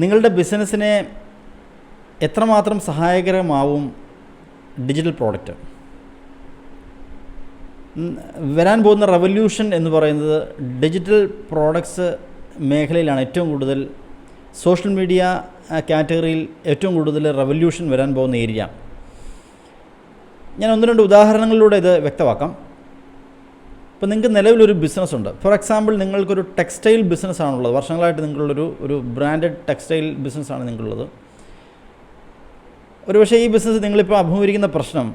നിങ്ങളുടെ ബിസിനസ്സിനെ എത്രമാത്രം സഹായകരമാവും ഡിജിറ്റൽ പ്രോഡക്റ്റ്? വരാൻ പോകുന്ന റവല്യൂഷൻ എന്ന് പറയുന്നത് ഡിജിറ്റൽ പ്രോഡക്ട്സ് മേഖലയിലാണ് ഏറ്റവും കൂടുതൽ സോഷ്യൽ മീഡിയ കാറ്റഗറിയിൽ ഏറ്റവും കൂടുതൽ റവല്യൂഷൻ വരാൻ പോകുന്ന ഏരിയ. ഞാൻ ഒന്ന് രണ്ട് ഉദാഹരണങ്ങളിലൂടെ ഇത് വ്യക്തമാക്കാം. ഇപ്പോൾ നിങ്ങൾക്ക് നിലവിലൊരു ബിസിനസ് ഉണ്ട്. ഫോർ എക്സാമ്പിൾ നിങ്ങൾക്കൊരു ടെക്സ്റ്റൈൽ ബിസിനസ് ആണുള്ളത്. വർഷങ്ങളായിട്ട് നിങ്ങളുള്ളൊരു ഒരു ബ്രാൻഡഡ് ടെക്സ്റ്റൈൽ ബിസിനസ് ബിസിനസ്സാണ് നിങ്ങളുള്ളത് ഒരുപക്ഷേ ഈ ബിസിനസ് നിങ്ങളിപ്പോൾ അഭിമുഖീകരിക്കുന്ന പ്രശ്നം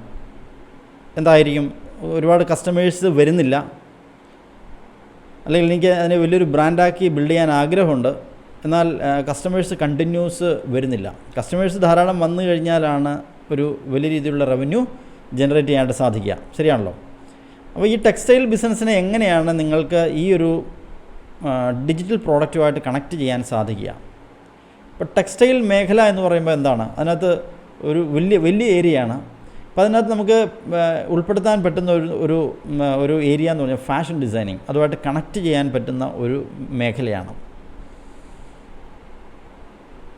എന്തായിരിക്കും? ഒരുപാട് കസ്റ്റമേഴ്സ് വരുന്നില്ല. അല്ലെങ്കിൽ എനിക്ക് അതിനെ വലിയൊരു ബ്രാൻഡാക്കി ബിൽഡ് ചെയ്യാൻ ആഗ്രഹമുണ്ട്. എന്നാൽ കസ്റ്റമേഴ്സ് കണ്ടിന്യൂസ് വരുന്നില്ല. കസ്റ്റമേഴ്സ് ധാരാളം വന്നു കഴിഞ്ഞാലാണ് ഒരു വലിയ രീതിയിലുള്ള റവന്യൂ ജനറേറ്റ് ചെയ്യാനായിട്ട് സാധിക്കുക. ശരിയാണല്ലോ? അപ്പോൾ ഈ ടെക്സ്റ്റൈൽ ബിസിനസ്സിനെ എങ്ങനെയാണ് നിങ്ങൾക്ക് ഈ ഒരു ഡിജിറ്റൽ പ്രോഡക്റ്റുമായിട്ട് കണക്ട് ചെയ്യാൻ സാധിക്കുക? ഇപ്പോൾ ടെക്സ്റ്റൈൽ മേഖല എന്ന് പറയുമ്പോൾ എന്താണ്? അതിനകത്ത് ഒരു വലിയ വലിയ ഏരിയയാണ് അപ്പോൾ അതിനകത്ത് നമുക്ക് ഉൾപ്പെടുത്താൻ പറ്റുന്ന ഒരു ഒരു ഒരു ഏരിയ എന്ന് പറഞ്ഞാൽ ഫാഷൻ ഡിസൈനിങ് അതുമായിട്ട് കണക്ട് ചെയ്യാൻ പറ്റുന്ന ഒരു മേഖലയാണ്.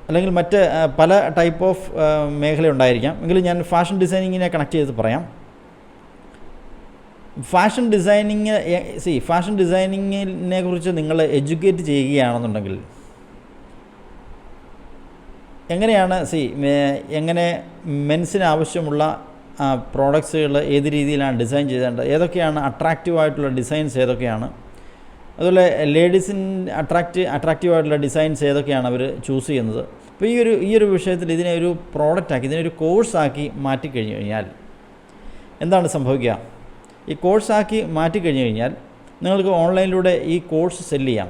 അല്ലെങ്കിൽ മറ്റ് പല ടൈപ്പ് ഓഫ് മേഖല ഉണ്ടായിരിക്കാം. എങ്കിലും ഞാൻ ഫാഷൻ ഡിസൈനിങ്ങിനെ കണക്ട് ചെയ്ത് പറയാം. ഫാഷൻ ഡിസൈനിങ് സി ഫാഷൻ ഡിസൈനിങ്ങിനെ കുറിച്ച് നിങ്ങൾ എഡ്യൂക്കേറ്റ് ചെയ്യുകയാണെന്നുണ്ടെങ്കിൽ എങ്ങനെയാണ് സി എങ്ങനെ മെൻസിന് ആവശ്യമുള്ള പ്രോഡക്ട്സുകൾ ഏത് രീതിയിലാണ് ഡിസൈൻ ചെയ്തേണ്ടത് ഏതൊക്കെയാണ് അട്രാക്റ്റീവ് ആയിട്ടുള്ള ഡിസൈൻസ് ഏതൊക്കെയാണ് അതുപോലെ ലേഡീസിന് അട്രാക്റ്റ് അട്രാക്റ്റീവ് ആയിട്ടുള്ള ഡിസൈൻസ് ഏതൊക്കെയാണ് അവർ ചൂസ് ചെയ്യുന്നത്. അപ്പോൾ ഈ ഒരു ഈ ഒരു വിഷയത്തിൽ ഇതിനെ ഒരു പ്രോഡക്റ്റാക്കി ഇതിനെ ഒരു കോഴ്സാക്കി മാറ്റിക്കഴിഞ്ഞു കഴിഞ്ഞാൽ എന്താണ് സംഭവിക്കുക? ഈ കോഴ്സാക്കി മാറ്റിക്കഴിഞ്ഞു കഴിഞ്ഞാൽ നിങ്ങൾക്ക് ഓൺലൈനിലൂടെ ഈ കോഴ്സ് സെല്ല് ചെയ്യാം.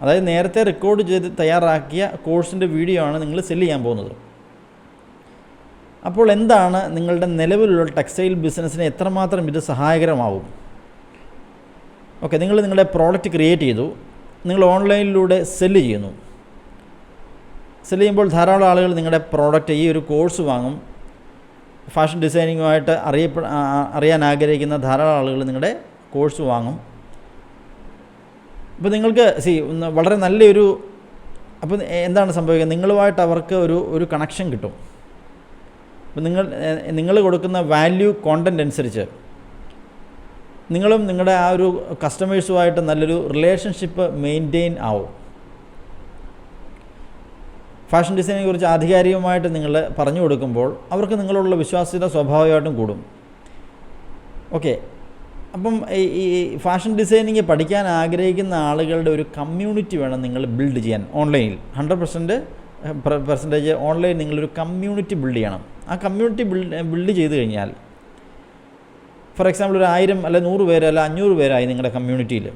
അതായത് നേരത്തെ റെക്കോർഡ് ചെയ്ത് തയ്യാറാക്കിയ കോഴ്സിന്റെ വീഡിയോ ആണ് നിങ്ങൾ സെല്ല് ചെയ്യാൻ പോകുന്നത്. അപ്പോൾ എന്താണ് നിങ്ങളുടെ നിലവിലുള്ള ടെക്സ്റ്റൈൽ ബിസിനസ്സിന് എത്രമാത്രം ഇത് സഹായകരമാവും? ഓക്കെ നിങ്ങൾ നിങ്ങളുടെ പ്രോഡക്റ്റ് ക്രിയേറ്റ് ചെയ്തു. നിങ്ങൾ ഓൺലൈനിലൂടെ സെല്ല് ചെയ്യുന്നു. സെല്ല് ചെയ്യുമ്പോൾ ധാരാളം ആളുകൾ നിങ്ങളുടെ പ്രോഡക്റ്റ് ഈ ഒരു കോഴ്സ് വാങ്ങും. ഫാഷൻ ഡിസൈനിങ്ങുമായിട്ട് അറിയപ്പെ അറിയാൻ ആഗ്രഹിക്കുന്ന ധാരാളം ആളുകൾ നിങ്ങളുടെ കോഴ്സ് വാങ്ങും. അപ്പോൾ നിങ്ങൾക്ക് സി വളരെ നല്ലൊരു അപ്പം എന്താണ് സംഭവിക്കുക? നിങ്ങളുമായിട്ട് അവർക്ക് ഒരു ഒരു കണക്ഷൻ കിട്ടും. അപ്പം നിങ്ങൾ നിങ്ങൾ കൊടുക്കുന്ന വാല്യൂ കോണ്ടന്റ് അനുസരിച്ച് നിങ്ങളും നിങ്ങളുടെ ആ ഒരു കസ്റ്റമേഴ്സുമായിട്ട് നല്ലൊരു റിലേഷൻഷിപ്പ് മെയിന്റെയിൻ ആവും. ഫാഷൻ ഡിസൈനിനെ കുറിച്ച് ആധികാരികമായിട്ട് നിങ്ങൾ പറഞ്ഞു കൊടുക്കുമ്പോൾ അവർക്ക് നിങ്ങളോടുള്ള വിശ്വാസ്യത സ്വാഭാവികമായിട്ടും കൂടും. ഓക്കെ. അപ്പം ഈ ഫാഷൻ ഡിസൈനിങ് പഠിക്കാൻ ആഗ്രഹിക്കുന്ന ആളുകളുടെ ഒരു കമ്മ്യൂണിറ്റി വേണം നിങ്ങൾ ബിൽഡ് ചെയ്യാൻ ഓൺലൈനിൽ. ഹൺഡ്രഡ് പെർസെന്റ് പെർസെന്റേജ് ഓൺലൈൻ നിങ്ങളൊരു കമ്മ്യൂണിറ്റി ബിൽഡ് ചെയ്യണം. ആ കമ്മ്യൂണിറ്റി ബിൽഡ് ബിൽഡ് ചെയ്ത് കഴിഞ്ഞാൽ ഫോർ എക്സാമ്പിൾ ഒരു ആയിരം അല്ലെ നൂറ് പേര് അല്ല അഞ്ഞൂറ് പേരായി നിങ്ങളുടെ കമ്മ്യൂണിറ്റിയിൽ.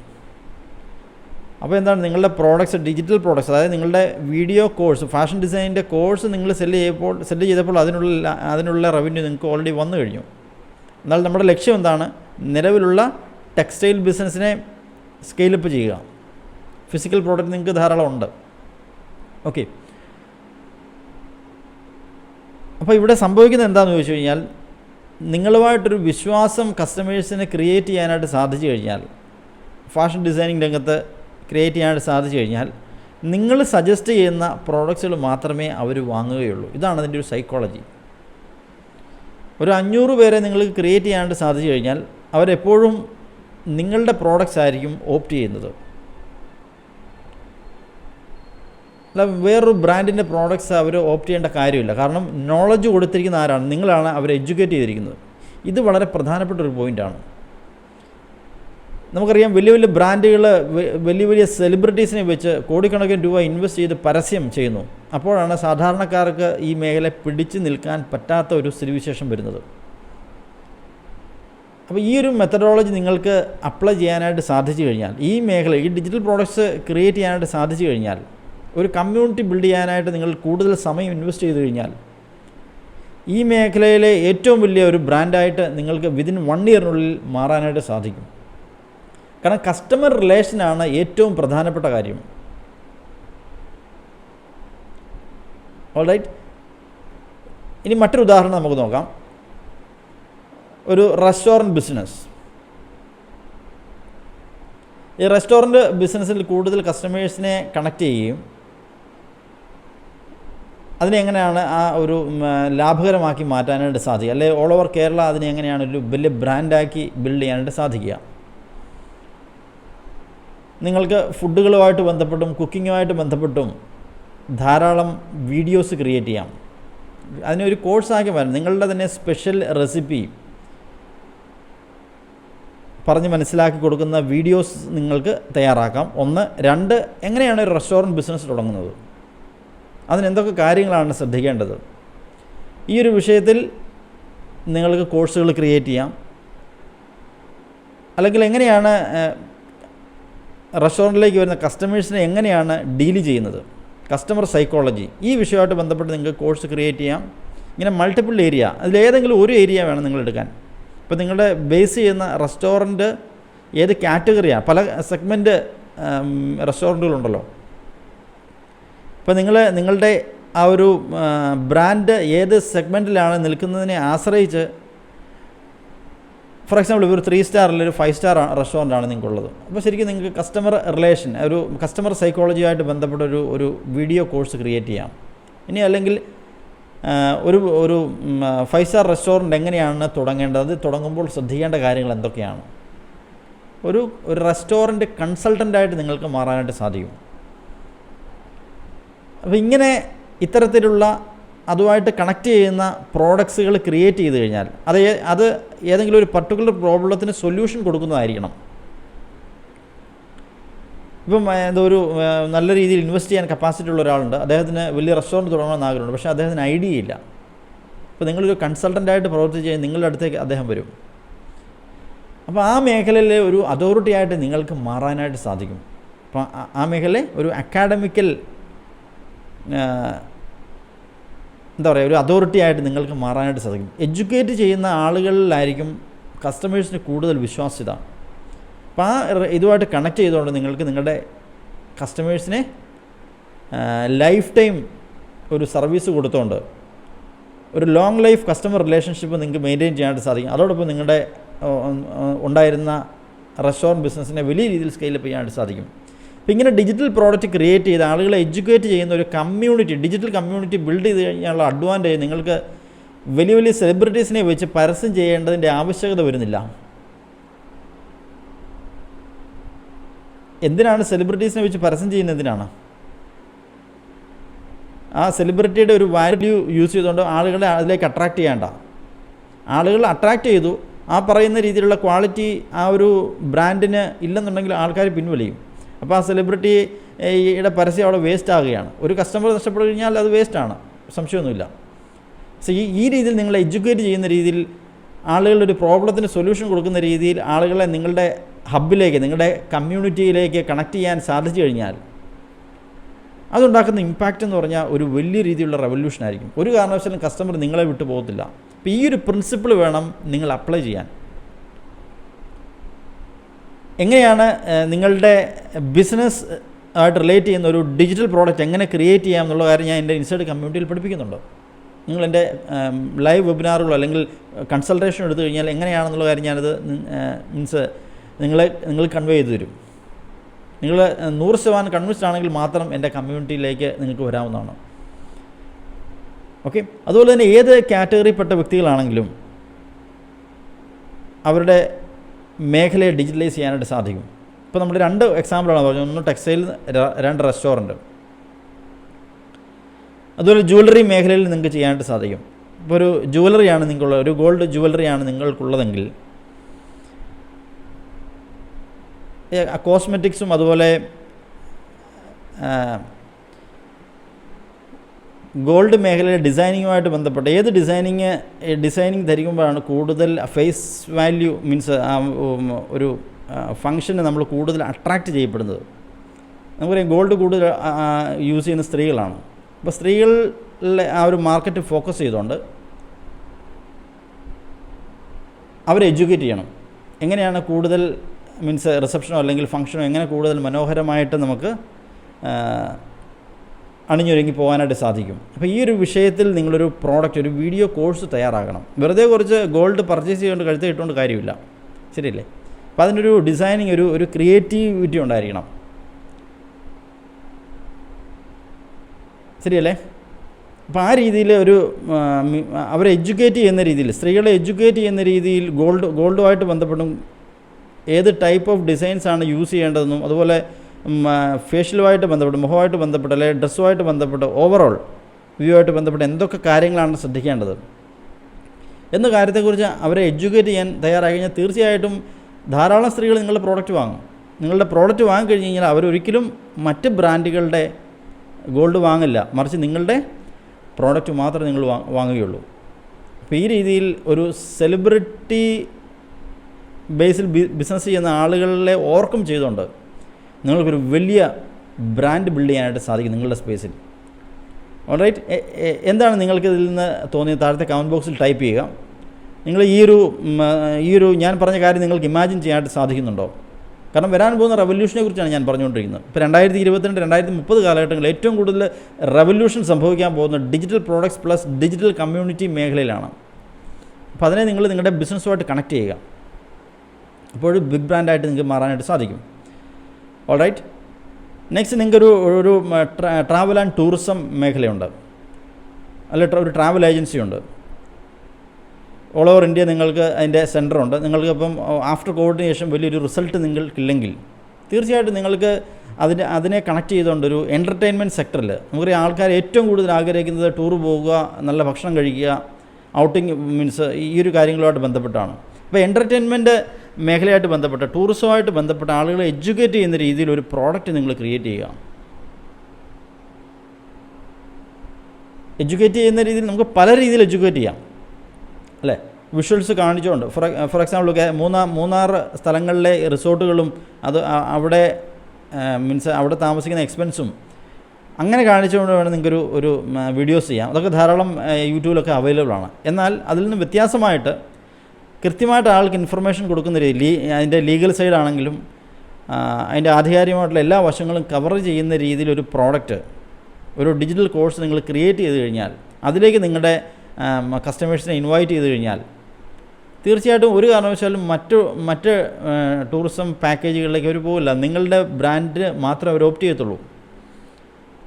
അപ്പോൾ എന്താണ് നിങ്ങളുടെ പ്രോഡക്റ്റ്സ് ഡിജിറ്റൽ പ്രോഡക്റ്റ്സ് അതായത് നിങ്ങളുടെ വീഡിയോ കോഴ്സ് ഫാഷൻ ഡിസൈനിന്റെ കോഴ്സ് നിങ്ങൾ സെല്ല് ചെയ്യപ്പോൾ സെല്ല് ചെയ്തപ്പോൾ അതിനുള്ള അതിനുള്ള റവന്യൂ നിങ്ങൾക്ക് ഓൾറെഡി വന്നു കഴിഞ്ഞു. എന്നാൽ നമ്മുടെ ലക്ഷ്യം എന്താണ്? നിലവിലുള്ള ടെക്സ്റ്റൈൽ ബിസിനസ്സിനെ സ്കെയിലപ്പ് ചെയ്യുക. ഫിസിക്കൽ പ്രോഡക്റ്റ് നിങ്ങൾക്ക് ധാരാളം ഉണ്ട്. ഓക്കെ അപ്പോൾ ഇവിടെ സംഭവിക്കുന്നത് എന്താണെന്ന് ചോദിച്ചു കഴിഞ്ഞാൽ നിങ്ങളുമായിട്ടൊരു വിശ്വാസം കസ്റ്റമേഴ്സിനെ ക്രിയേറ്റ് ചെയ്യാനായിട്ട് സാധിച്ചു കഴിഞ്ഞാൽ ഫാഷൻ ഡിസൈനിങ് രംഗത്ത് ക്രിയേറ്റ് ചെയ്യാനായിട്ട് സാധിച്ചു കഴിഞ്ഞാൽ നിങ്ങൾ സജസ്റ്റ് ചെയ്യുന്ന പ്രോഡക്റ്റ്സുകൾ മാത്രമേ അവർ വാങ്ങുകയുള്ളൂ. ഇതാണ് അതിന്റെ ഒരു സൈക്കോളജി ഒരു അഞ്ഞൂറ് പേരെ നിങ്ങൾക്ക് ക്രിയേറ്റ് ചെയ്യാനായിട്ട് സാധിച്ചു കഴിഞ്ഞാൽ അവരെപ്പോഴും നിങ്ങളുടെ പ്രോഡക്റ്റ്സ് ആയിരിക്കും ഓപ്റ്റ് ചെയ്യുന്നത്. അല്ല വേറൊരു ബ്രാൻഡിന്റെ പ്രോഡക്റ്റ്സ് അവർ ഓപ്റ്റ് ചെയ്യേണ്ട കാര്യമില്ല. കാരണം നോളജ് കൊടുത്തിരിക്കുന്ന ആരാണ്? നിങ്ങളാണ് അവരെ എഡ്യൂക്കേറ്റ് ചെയ്തിരിക്കുന്നത്. ഇത് വളരെ പ്രധാനപ്പെട്ട ഒരു പോയിന്റാണ് നമുക്കറിയാം വലിയ വലിയ ബ്രാൻഡുകൾ വലിയ വലിയ സെലിബ്രിറ്റീസിനെ വെച്ച് കോടിക്കണക്കിന് രൂപ ഇൻവെസ്റ്റ് ചെയ്ത് പരസ്യം ചെയ്യുന്നു. അപ്പോഴാണ് സാധാരണക്കാർക്ക് ഈ മേഖല പിടിച്ചു നിൽക്കാൻ പറ്റാത്ത ഒരു സ്ഥിതിവിശേഷം വരുന്നത്. അപ്പോൾ ഈ ഒരു മെത്തഡോളജി നിങ്ങൾക്ക് അപ്ലൈ ചെയ്യാനായിട്ട് സാധിച്ചു കഴിഞ്ഞാൽ ഈ മേഖല ഈ ഡിജിറ്റൽ പ്രോഡക്ട്സ് ക്രിയേറ്റ് ചെയ്യാനായിട്ട് സാധിച്ചു കഴിഞ്ഞാൽ ഒരു കമ്മ്യൂണിറ്റി ബിൽഡ് ചെയ്യാനായിട്ട് നിങ്ങൾ കൂടുതൽ സമയം ഇൻവെസ്റ്റ് ചെയ്ത് കഴിഞ്ഞാൽ ഈ മേഖലയിലെ ഏറ്റവും വലിയ ഒരു ബ്രാൻഡായിട്ട് നിങ്ങൾക്ക് വിതിൻ വൺ ഇയറിനുള്ളിൽ മാറാനായിട്ട് സാധിക്കും. കാരണം കസ്റ്റമർ റിലേഷനാണ് ഏറ്റവും പ്രധാനപ്പെട്ട കാര്യം. ഓൾറൈറ്റ് ഇനി മറ്റൊരു ഉദാഹരണം നമുക്ക് നോക്കാം. ഒരു റെസ്റ്റോറന്റ് ബിസിനസ് ഈ റെസ്റ്റോറന്റ് ബിസിനസ്സിൽ കൂടുതൽ കസ്റ്റമേഴ്സിനെ കണക്ട് ചെയ്യുകയും അതിനെ എങ്ങനെയാണ് ആ ഒരു ലാഭകരമാക്കി മാറ്റാനായിട്ട് സാധിക്കുക? അല്ലെ ഓൾ ഓവർ കേരള അതിനെ എങ്ങനെയാണ് ഒരു വലിയ ബ്രാൻഡാക്കി ബിൽഡ് ചെയ്യാനായിട്ട് സാധിക്കുക? നിങ്ങൾക്ക് ഫുഡുകളുമായിട്ട് ബന്ധപ്പെട്ടും കുക്കിങ്ങുമായിട്ട് ബന്ധപ്പെട്ടും ധാരാളം വീഡിയോസ് ക്രിയേറ്റ് ചെയ്യാം. അതിനൊരു കോഴ്സാക്കി വരാം നിങ്ങളുടെ തന്നെ സ്പെഷ്യൽ റെസിപ്പി പറഞ്ഞ് മനസ്സിലാക്കി കൊടുക്കുന്ന വീഡിയോസ് നിങ്ങൾക്ക് തയ്യാറാക്കാം. ഒന്ന് രണ്ട് എങ്ങനെയാണ് ഒരു റെസ്റ്റോറന്റ് ബിസിനസ് തുടങ്ങുന്നത്? അതിനെന്തൊക്കെ കാര്യങ്ങളാണ് ശ്രദ്ധിക്കേണ്ടത്? ഈ ഒരു വിഷയത്തിൽ നിങ്ങൾക്ക് കോഴ്സുകൾ ക്രിയേറ്റ് ചെയ്യാം. അല്ലെങ്കിൽ എങ്ങനെയാണ് റെസ്റ്റോറന്റിലേക്ക് വരുന്ന കസ്റ്റമേഴ്സിനെ എങ്ങനെയാണ് ഡീൽ ചെയ്യുന്നത്? Customer psychology. ഈ വിഷയമായിട്ട് ബന്ധപ്പെട്ട് നിങ്ങൾക്ക് കോഴ്സ് ക്രിയേറ്റ് ചെയ്യാം. ഇങ്ങനെ മൾട്ടിപ്പിൾ ഏരിയ അതിലേതെങ്കിലും ഒരു ഏരിയ വേണം നിങ്ങൾ എടുക്കാൻ. ഇപ്പോൾ നിങ്ങളുടെ ബേസ് ചെയ്യുന്ന റെസ്റ്റോറന്റ് ഏത് കാറ്റഗറിയാണ് പല സെഗ്മെന്റ് റെസ്റ്റോറന്റുകളുണ്ടല്ലോ. ഇപ്പോൾ നിങ്ങൾ നിങ്ങളുടെ ആ ഒരു ബ്രാൻഡ് ഏത് സെഗ്മെന്റിലാണ് നിൽക്കുന്നതിനെ ആശ്രയിച്ച് ഫോർ എക്സാമ്പിൾ ഇപ്പോൾ ഒരു ത്രീ സ്റ്റാർ അല്ലെങ്കിൽ ഒരു ഫൈവ് സ്റ്റാർ റെസ്റ്റോറന്റ് ആണ് നിങ്ങൾക്കുള്ളത്. അപ്പോൾ ശരിക്കും നിങ്ങൾക്ക് കസ്റ്റമർ റിലേഷൻ ഒരു കസ്റ്റമർ സൈക്കോളജിയായിട്ട് ബന്ധപ്പെട്ട ഒരു ഒരു വീഡിയോ കോഴ്സ് ക്രിയേറ്റ് ചെയ്യാം. ഇനി അല്ലെങ്കിൽ ഒരു ഒരു ഫൈവ് സ്റ്റാർ റെസ്റ്റോറന്റ് എങ്ങനെയാണ് തുടങ്ങേണ്ടത്? തുടങ്ങുമ്പോൾ ശ്രദ്ധിക്കേണ്ട കാര്യങ്ങൾ എന്തൊക്കെയാണ്? ഒരു ഒരു റെസ്റ്റോറന്റ് കൺസൾട്ടന്റായിട്ട് നിങ്ങൾക്ക് മാറാനായിട്ട് സാധിക്കും. അപ്പോൾ ഇങ്ങനെ ഇത്തരത്തിലുള്ള അതുമായിട്ട് കണക്ട് ചെയ്യുന്ന പ്രോഡക്ട്സുകൾ ക്രിയേറ്റ് ചെയ്ത് കഴിഞ്ഞാൽ അത് അത് ഏതെങ്കിലും ഒരു പർട്ടിക്കുലർ പ്രോബ്ലത്തിന് സൊല്യൂഷൻ കൊടുക്കുന്നതായിരിക്കണം. ഇപ്പം എന്തോ ഒരു നല്ല രീതിയിൽ ഇൻവെസ്റ്റ് ചെയ്യാൻ കപ്പാസിറ്റി ഉള്ള ഒരാളുണ്ട്. അദ്ദേഹത്തിന് വലിയ റെസ്റ്റോറന്റ് തുടങ്ങണമെന്ന് ആഗ്രഹമുണ്ട്. പക്ഷേ അദ്ദേഹത്തിന് ഐഡിയ ഇല്ല. അപ്പോൾ നിങ്ങളൊരു കൺസൾട്ടന്റായിട്ട് പ്രവർത്തിച്ച് കഴിഞ്ഞാൽ നിങ്ങളുടെ അടുത്തേക്ക് അദ്ദേഹം വരും. അപ്പോൾ ആ മേഖലയിലെ ഒരു അതോറിറ്റി ആയിട്ട് നിങ്ങൾക്ക് മാറാനായിട്ട് സാധിക്കും. അപ്പോൾ ആ- മേഖലയിൽ ഒരു അക്കാഡമിക്കൽ എന്താ പറയുക ഒരു അതോറിറ്റി ആയിട്ട് നിങ്ങൾക്ക് മാറാനായിട്ട് സാധിക്കും. എഡ്യൂക്കേറ്റ് ചെയ്യുന്ന ആളുകളിലായിരിക്കും കസ്റ്റമേഴ്സിന് കൂടുതൽ വിശ്വാസ്യത. അപ്പോൾ ആ ഇതുമായിട്ട് കണക്ട് ചെയ്തുകൊണ്ട് നിങ്ങൾക്ക് നിങ്ങളുടെ കസ്റ്റമേഴ്സിനെ ലൈഫ് ടൈം ഒരു സർവീസ് കൊടുത്തുകൊണ്ട് ഒരു ലോങ് ലൈഫ് കസ്റ്റമർ റിലേഷൻഷിപ്പ് നിങ്ങൾക്ക് മെയിന്റെയിൻ ചെയ്യാനായിട്ട് സാധിക്കും. അതോടൊപ്പം നിങ്ങളുടെ ഉണ്ടായിരുന്ന റെസ്റ്റോറന്റ് ബിസിനസ്സിനെ വലിയ രീതിയിൽ സ്കെയിലപ്പ് ചെയ്യാനായിട്ട് സാധിക്കും. അപ്പോൾ ഇങ്ങനെ ഡിജിറ്റൽ പ്രോഡക്റ്റ് ക്രിയേറ്റ് ചെയ്ത് ആളുകളെ എഡ്യൂക്കേറ്റ് ചെയ്യുന്ന ഒരു കമ്മ്യൂണിറ്റി ഡിജിറ്റൽ കമ്മ്യൂണിറ്റി ബിൽഡ് ചെയ്ത് കഴിഞ്ഞാലുള്ള അഡ്വാന്റേജ് നിങ്ങൾക്ക് വലിയ വലിയ സെലിബ്രിറ്റീസിനെ വെച്ച് പരസ്യം ചെയ്യേണ്ടതിന്റെ ആവശ്യകത വരുന്നില്ല. എന്തിനാണ് സെലിബ്രിറ്റീസിനെ വെച്ച് പരസ്യം ചെയ്യുന്നത്? എന്തിനാണ്? ആ സെലിബ്രിറ്റിയുടെ ഒരു വാല്യൂ യൂസ് ചെയ്തുകൊണ്ട് ആളുകളെ അതിലേക്ക് അട്രാക്റ്റ് ചെയ്യേണ്ട. ആളുകൾ അട്രാക്റ്റ് ചെയ്തു ആ പറയുന്ന രീതിയിലുള്ള ക്വാളിറ്റി ആ ഒരു ബ്രാൻഡിന് ഇല്ലെന്നുണ്ടെങ്കിൽ ആൾക്കാർ പിൻവലിയും. അപ്പോൾ ആ സെലിബ്രിറ്റിയുടെ പരസ്യം അവിടെ വേസ്റ്റ് ആകുകയാണ്. ഒരു കസ്റ്റമർ നഷ്ടപ്പെട്ടു കഴിഞ്ഞാൽ അത് വേസ്റ്റാണ് സംശയമൊന്നുമില്ല. സോ ഈ ഈ രീതിയിൽ നിങ്ങളെ എഡ്യൂക്കേറ്റ് ചെയ്യുന്ന രീതിയിൽ ആളുകളുടെ ഒരു പ്രോബ്ലത്തിന് സൊല്യൂഷൻ കൊടുക്കുന്ന രീതിയിൽ ആളുകളെ നിങ്ങളുടെ ഹബിലേക്ക് നിങ്ങളുടെ കമ്മ്യൂണിറ്റിയിലേക്ക് കണക്ട് ചെയ്യാൻ സാധിച്ചു കഴിഞ്ഞാൽ അതുണ്ടാക്കുന്ന ഇമ്പാക്റ്റ് എന്ന് പറഞ്ഞാൽ ഒരു വലിയ രീതിയിലുള്ള റെവല്യൂഷൻ ആയിരിക്കും. ഒരു കാരണവശാലും കസ്റ്റമർ നിങ്ങളെ വിട്ടു പോകത്തില്ല. അപ്പോൾ ഈ ഒരു പ്രിൻസിപ്പിൾ വേണം നിങ്ങൾ അപ്ലൈ ചെയ്യാൻ. എങ്ങനെയാണ് നിങ്ങളുടെ ബിസിനസ് ആയിട്ട് റിലേറ്റ് ചെയ്യുന്ന ഒരു ഡിജിറ്റൽ പ്രോഡക്റ്റ് എങ്ങനെ ക്രിയേറ്റ് ചെയ്യാം എന്നുള്ള കാര്യം ഞാൻ എന്റെ ഇൻസൈഡ് കമ്മ്യൂണിറ്റിയിൽ പഠിപ്പിക്കുന്നുണ്ടോ. നിങ്ങൾ എന്റെ ലൈവ് വെബിനാറുകളോ അല്ലെങ്കിൽ കൺസൾട്ടേഷൻ എടുത്തു കഴിഞ്ഞാൽ എങ്ങനെയാണെന്നുള്ള കാര്യം ഞാനത് മീൻസ് നിങ്ങളെ നിങ്ങൾ കൺവേ ചെയ്തു തരും. നിങ്ങൾ നൂറ് ശതമാനം കൺവിൻസ്ഡ് ആണെങ്കിൽ മാത്രം എന്റെ കമ്മ്യൂണിറ്റിയിലേക്ക് നിങ്ങൾക്ക് വരാവുന്നതാണ്. ഓക്കെ? അതുപോലെ തന്നെ ഏത് കാറ്റഗറിപ്പെട്ട വ്യക്തികളാണെങ്കിലും അവരുടെ മേഖലയെ ഡിജിറ്റലൈസ് ചെയ്യാനായിട്ട് സാധിക്കും. ഇപ്പോൾ നമ്മൾ രണ്ട് എക്സാമ്പിളാണ് പറഞ്ഞത് ഒന്ന് ടെക്സ്റ്റൈൽ രണ്ട് റെസ്റ്റോറന്റ് അതുപോലെ ജുവലറി മേഖലയിൽ നിങ്ങൾക്ക് ചെയ്യാനായിട്ട് സാധിക്കും. ഇപ്പോൾ ഒരു ജുവലറിയാണ് നിങ്ങൾക്കുള്ള ഒരു ഗോൾഡ് ജുവലറിയാണ് നിങ്ങൾക്കുള്ളതെങ്കിൽ കോസ്മെറ്റിക്സും അതുപോലെ ഗോൾഡ് മേഖലയിലെ ഡിസൈനിങ്ങുമായിട്ട് ബന്ധപ്പെട്ട് ഏത് ഡിസൈനിങ് ഡിസൈനിങ് ധരിക്കുമ്പോഴാണ് കൂടുതൽ ഫേസ് വാല്യൂ മീൻസ് ഒരു ഫങ്ഷന് നമ്മൾ കൂടുതൽ അട്രാക്റ്റ് ചെയ്യപ്പെടുന്നത്? നമുക്കറിയാം ഗോൾഡ് കൂടുതൽ യൂസ് ചെയ്യുന്ന സ്ത്രീകളാണ്. അപ്പോൾ സ്ത്രീകളിലെ ആ ഒരു മാർക്കറ്റ് ഫോക്കസ് ചെയ്തുകൊണ്ട് അവരെ എഡ്യൂക്കേറ്റ് ചെയ്യണം. എങ്ങനെയാണ് കൂടുതൽ മീൻസ് റിസപ്ഷനോ അല്ലെങ്കിൽ ഫംഗ്ഷനോ എങ്ങനെ കൂടുതൽ മനോഹരമായിട്ട് നമുക്ക് അണിഞ്ഞൊരുങ്ങി പോകാനായിട്ട് സാധിക്കും. അപ്പോൾ ഈ ഒരു വിഷയത്തിൽ നിങ്ങളൊരു പ്രോഡക്റ്റ് ഒരു വീഡിയോ കോഴ്സ് തയ്യാറാക്കണം വെറുതെ കുറച്ച് ഗോൾഡ് പർച്ചേസ് ചെയ്തുകൊണ്ട് കഴുത്ത് ഇട്ടുകൊണ്ട് കാര്യമില്ല. ശരിയല്ലേ? അപ്പോൾ അതിനൊരു ഡിസൈനിങ് ഒരു ഒരു ക്രിയേറ്റിവിറ്റി ഉണ്ടായിരിക്കണം. ശരിയല്ലേ? അപ്പോൾ ആ രീതിയിൽ ഒരു അവരെ എഡ്യൂക്കേറ്റ് ചെയ്യുന്ന രീതിയിൽ സ്ത്രീകളെ എഡ്യൂക്കേറ്റ് ചെയ്യുന്ന രീതിയിൽ ഗോൾഡ് ഗോൾഡുമായിട്ട് ബന്ധപ്പെട്ടും ഏത് ടൈപ്പ് ഓഫ് ഡിസൈൻസാണ് യൂസ് ചെയ്യേണ്ടതെന്നും അതുപോലെ ഫേഷ്യലുമായിട്ട് ബന്ധപ്പെട്ട് മുഖമായിട്ട് ബന്ധപ്പെട്ട് അല്ലെങ്കിൽ ഡ്രസ്സുമായിട്ട് ബന്ധപ്പെട്ട് ഓവറോൾ വ്യൂ ആയിട്ട് ബന്ധപ്പെട്ട് എന്തൊക്കെ കാര്യങ്ങളാണ് ശ്രദ്ധിക്കേണ്ടത്? എന്ന കാര്യത്തെക്കുറിച്ച് അവരെ എഡ്യൂക്കേറ്റ് ചെയ്യാൻ തയ്യാറായി കഴിഞ്ഞാൽ തീർച്ചയായിട്ടും ധാരാളം സ്ത്രീകൾ നിങ്ങളുടെ പ്രോഡക്റ്റ് വാങ്ങും. നിങ്ങളുടെ പ്രോഡക്റ്റ് വാങ്ങിക്കഴിഞ്ഞ് കഴിഞ്ഞാൽ അവരൊരിക്കലും മറ്റ് ബ്രാൻഡുകളുടെ ഗോൾഡ് വാങ്ങില്ല. മറിച്ച് നിങ്ങളുടെ പ്രോഡക്റ്റ് മാത്രമേ നിങ്ങൾ വാങ്ങുകയുള്ളൂ. അപ്പോൾ ഈ രീതിയിൽ ഒരു സെലിബ്രിറ്റി ബേസിൽ ബിസിനസ് ചെയ്യുന്ന ആളുകളെ ഓർക്കും ചെയ്തുകൊണ്ട് നിങ്ങൾക്കൊരു വലിയ ബ്രാൻഡ് ബിൽഡ് ചെയ്യാനായിട്ട് സാധിക്കും നിങ്ങളുടെ സ്പേസിൽ ഓൾറൈറ്റ് എന്താണ് നിങ്ങൾക്ക് ഇതിൽ നിന്ന് തോന്നിയത് താഴത്തെ കമന്റ് ബോക്സിൽ ടൈപ്പ് ചെയ്യുക. നിങ്ങൾ ഈ ഒരു ഈ ഒരു ഞാൻ പറഞ്ഞ കാര്യം നിങ്ങൾക്ക് ഇമാജിൻ ചെയ്യാനായിട്ട് സാധിക്കുന്നുണ്ടോ? കാരണം വരാൻ പോകുന്ന റവല്യൂഷനെ കുറിച്ചാണ് ഞാൻ പറഞ്ഞുകൊണ്ടിരിക്കുന്നത്. ഇപ്പോൾ രണ്ടായിരത്തി ഇരുപത്തിരണ്ട് രണ്ടായിരത്തി മുപ്പത് കാലഘട്ടങ്ങളിൽ ഏറ്റവും കൂടുതൽ റവല്യൂഷൻ സംഭവിക്കാൻ പോകുന്ന digital products plus digital community മേഖലയിലാണ്. അപ്പോൾ അതിനെ നിങ്ങൾ നിങ്ങളുടെ ബിസിനസ്സുമായിട്ട് കണക്ട് ചെയ്യുക. അപ്പോൾ ബിഗ് ബ്രാൻഡായിട്ട് നിങ്ങൾക്ക് മാറാനായിട്ട് സാധിക്കും. ഓൾറൈറ്റ് നെക്സ്റ്റ് നിങ്ങൾക്ക് ഒരു ഒരു ട്രാവൽ ആൻഡ് ടൂറിസം മേഖലയുണ്ട്. അല്ല ഒരു ട്രാവൽ ഏജൻസി ഉണ്ട്. ഓൾ ഓവർ ഇന്ത്യ നിങ്ങൾക്ക് അതിന്റെ സെന്ററുണ്ട് നിങ്ങൾക്ക് ഇപ്പം ആഫ്റ്റർ കോർഡിനേഷൻ വലിയൊരു റിസൾട്ട് നിങ്ങൾക്കില്ലെങ്കിൽ തീർച്ചയായിട്ടും നിങ്ങൾക്ക് അതിനെ അതിനെ കണക്ട് ചെയ്തുകൊണ്ട് ഒരു എന്റർടൈൻമെന്റ് സെക്ടറിൽ നമുക്കറിയാം ആൾക്കാർ ഏറ്റവും കൂടുതൽ ആഗ്രഹിക്കുന്നത് ടൂർ പോവുക നല്ല ഭക്ഷണം കഴിക്കുക ഔട്ടിങ് മീൻസ് ഈ ഒരു കാര്യങ്ങളുമായിട്ട് ബന്ധപ്പെട്ടാണ്. അപ്പോൾ എന്റർടൈൻമെന്റ് മേഖലയായിട്ട് ബന്ധപ്പെട്ട ടൂറിസവുമായിട്ട് ബന്ധപ്പെട്ട ആളുകളെ എഡ്യൂക്കേറ്റ് ചെയ്യുന്ന രീതിയിൽ ഒരു പ്രോഡക്റ്റ് നിങ്ങൾ ക്രിയേറ്റ് ചെയ്യുക. എഡ്യൂക്കേറ്റ് ചെയ്യുന്ന രീതിയിൽ നമുക്ക് പല രീതിയിൽ എഡ്യൂക്കേറ്റ് ചെയ്യാം. അല്ലേ? വിഷ്വൽസ് കാണിച്ചുകൊണ്ട്. For for example Munnar Munnar സ്ഥലങ്ങളിലെ റിസോർട്ടുകളും അത് അവിടെ മീൻസ് അവിടെ താമസിക്കുന്ന എക്സ്പെൻസും അങ്ങനെ കാണിച്ചുകൊണ്ട് വേണം നിങ്ങൾക്കൊരു ഒരു വീഡിയോസ് ചെയ്യാം. അതൊക്കെ ധാരാളം യൂട്യൂബിലൊക്കെ അവൈലബിൾ ആണ് എന്നാൽ അതിൽ നിന്ന് വ്യത്യാസമായിട്ട് കൃത്യമായിട്ട് ആൾക്ക് ഇൻഫർമേഷൻ കൊടുക്കുന്ന രീതി ലീ അതിന്റെ ലീഗൽ സൈഡാണെങ്കിലും അതിന്റെ ആധികാരികമായിട്ടുള്ള എല്ലാ വശങ്ങളും കവർ ചെയ്യുന്ന രീതിയിൽ ഒരു പ്രോഡക്റ്റ് ഒരു ഡിജിറ്റൽ കോഴ്സ് നിങ്ങൾ ക്രിയേറ്റ് ചെയ്ത് കഴിഞ്ഞാൽ അതിലേക്ക് നിങ്ങളുടെ കസ്റ്റമേഴ്സിനെ ഇൻവൈറ്റ് ചെയ്ത് കഴിഞ്ഞാൽ തീർച്ചയായിട്ടും ഒരു കാരണവശാലും മറ്റ് മറ്റ് ടൂറിസം പാക്കേജുകളിലേക്ക് അവർ പോകില്ല നിങ്ങളുടെ ബ്രാൻഡ് മാത്രമേ അവർ ഓപ്റ്റ് ചെയ്യത്തുള്ളൂ.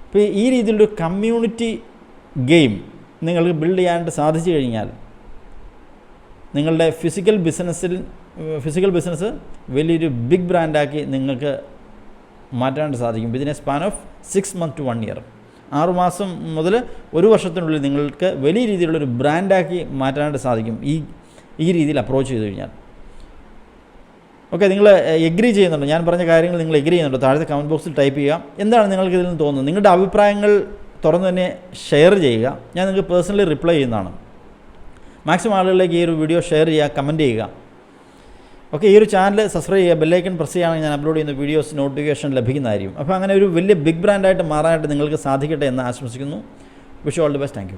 ഇപ്പോൾ ഈ രീതിയിലൊരു കമ്മ്യൂണിറ്റി ഗെയിം നിങ്ങൾക്ക് ബിൽഡ് ചെയ്യാനായിട്ട് സാധിച്ചു കഴിഞ്ഞാൽ നിങ്ങളുടെ ഫിസിക്കൽ ബിസിനസ്സിൽ ഫിസിക്കൽ ബിസിനസ് വലിയൊരു ബിഗ് ബ്രാൻഡാക്കി നിങ്ങൾക്ക് മാറ്റാനായിട്ട് സാധിക്കും. ഇതിനെ span of six month to one year ആറുമാസം മുതൽ ഒരു വർഷത്തിനുള്ളിൽ നിങ്ങൾക്ക് വലിയ രീതിയിലുള്ളൊരു ബ്രാൻഡാക്കി മാറ്റാനായിട്ട് സാധിക്കും. ഈ ഈ രീതിയിൽ അപ്രോച്ച് ചെയ്ത് കഴിഞ്ഞാൽ. ഓക്കെ നിങ്ങൾ എഗ്രി ചെയ്യുന്നുണ്ടോ? ഞാൻ പറഞ്ഞ കാര്യങ്ങൾ നിങ്ങൾ എഗ്രി ചെയ്യുന്നുണ്ടോ? താഴത്തെ കമന്റ് ബോക്സിൽ ടൈപ്പ് ചെയ്യുക. എന്താണ് നിങ്ങൾക്ക് ഇതിൽ നിന്ന് തോന്നുന്നത്? നിങ്ങളുടെ അഭിപ്രായങ്ങൾ തുറന്നു തന്നെ ഷെയർ ചെയ്യുക. ഞാൻ നിങ്ങൾക്ക് പേഴ്സണലി റിപ്ലൈ ചെയ്യുന്നതാണ്. മാക്സിമം ആളുകളിലേക്ക് ഈ ഒരു വീഡിയോ ഷെയർ ചെയ്യുക കമന്റ് ചെയ്യുക. ഓക്കെ ഈ ഒരു ചാനൽ സബ്സ്ക്രൈബ് ചെയ്യുക ബെല്ലൈക്കൺ പ്രസ് ചെയ്യുകയാണെങ്കിൽ ഞാൻ അപ്ലോഡ് ചെയ്യുന്ന വീഡിയോസ് നോട്ടിഫിക്കേഷൻ ലഭിക്കുന്നതായിരിക്കും. അപ്പോൾ അങ്ങനെ ഒരു വലിയ ബിഗ് ബ്രാൻഡായിട്ട് മാറാനായിട്ട് നിങ്ങൾക്ക് സാധിക്കട്ടെ എന്ന് ആശംസിക്കുന്നു. Wish all the best thank